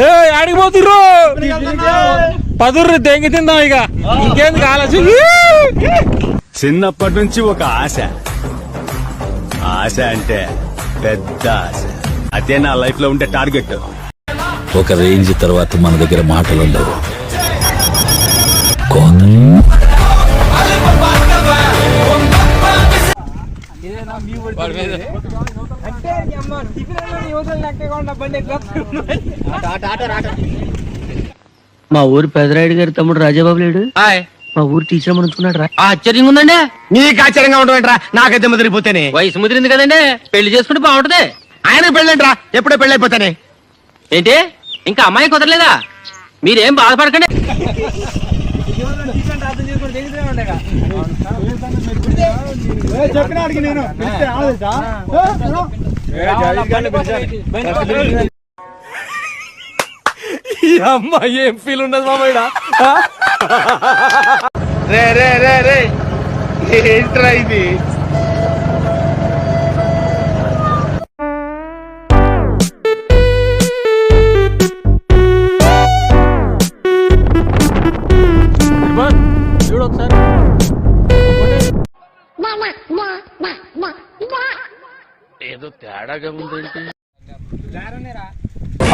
ఏ ఆడికి పోతుర్రు? పదుర్రు దెంగి తిందాం ఇక. ఇంకేంది ఆలోచన? చిన్నప్పటి నుంచి ఒక ఆశ. ఆశ అంటే పెద్ద ఆశ. అదే నా లైఫ్లో ఉండే టార్గెట్ ఒక రేంజ్ తర్వాత మన దగ్గర మాటలుండవు కోత మా ఊరు పెదరాయుడు గారి తమ్ముడు రాజాబాబు లేడు. మా ఊరు టీచర్ అనుకున్నాడు రా ఆశ్చర్యంగా ఉందండి. నీకు ఆశ్చర్యంగా ఉండవేంట్రా? నాకైతే ముదిరిపోతేనే వయసు ముదిరింది కదండి. పెళ్ళి చేసుకుంటే బాగుంటది. ఆయన పెళ్ళంట్రా? ఎప్పుడో పెళ్ళైపోతానే. ఏంటి? ఇంకా అమ్మాయి కుదరలేదా? మీరేం బాధపడకండి. ఈ అమ్మాయి ఏం ఫీల్ ఉండదు మామయ్య రే రే రే రే. ఏంట్రా ఇది? ఉందేంటి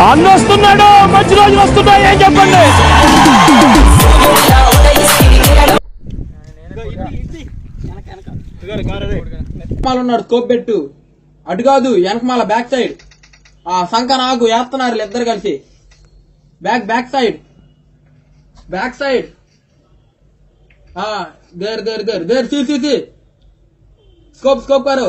అన్న వస్తున్నాడు మంచి రోజు వస్తున్నాయి ఏం చెప్పండి? ఉన్నాడు కోప్పెట్టు అటు కాదు వెనకమాల బ్యాక్ సైడ్ ఆ శంక నాకు వేస్తున్నారు ఇద్దరు కలిసి. Back back side back side ఆ గర్ గర్ గర్ సి స్కోప్ స్కోప్ కారు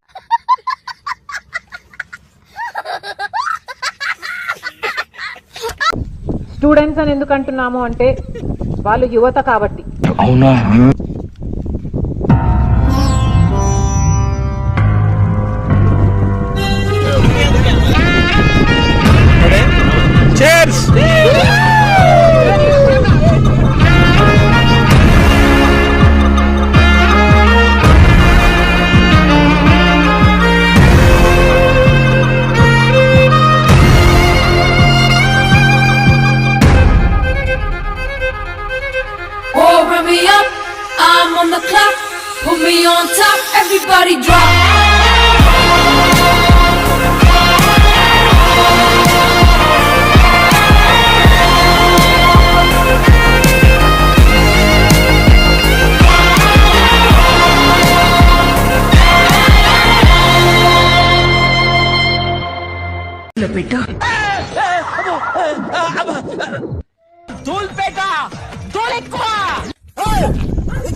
స్టూడెంట్స్ అని ఎందుకు అంటున్నాము అంటే వాళ్ళు యువత కాబట్టి. అవునా? On the clock. Put me on top, everybody drop.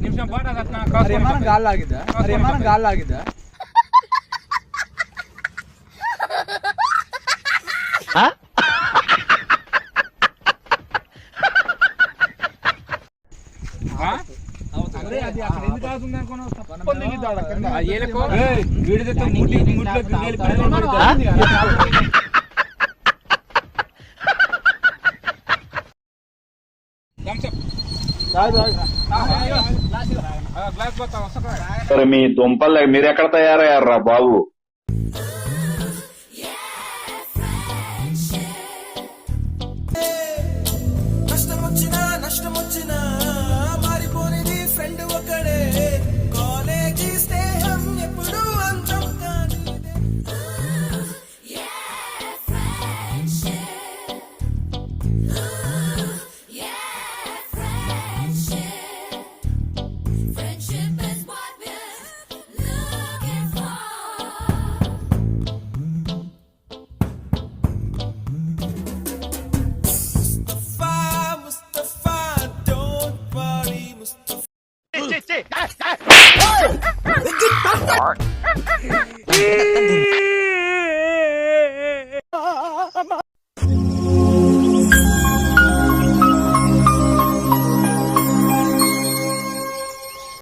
నిమిషం పాట గాలి లాగిద్దా మరి ఏమన్నా గాలి లాగిద్దా మీ దుంపలు మీరు ఎక్కడ తయారయ్యారా బాబు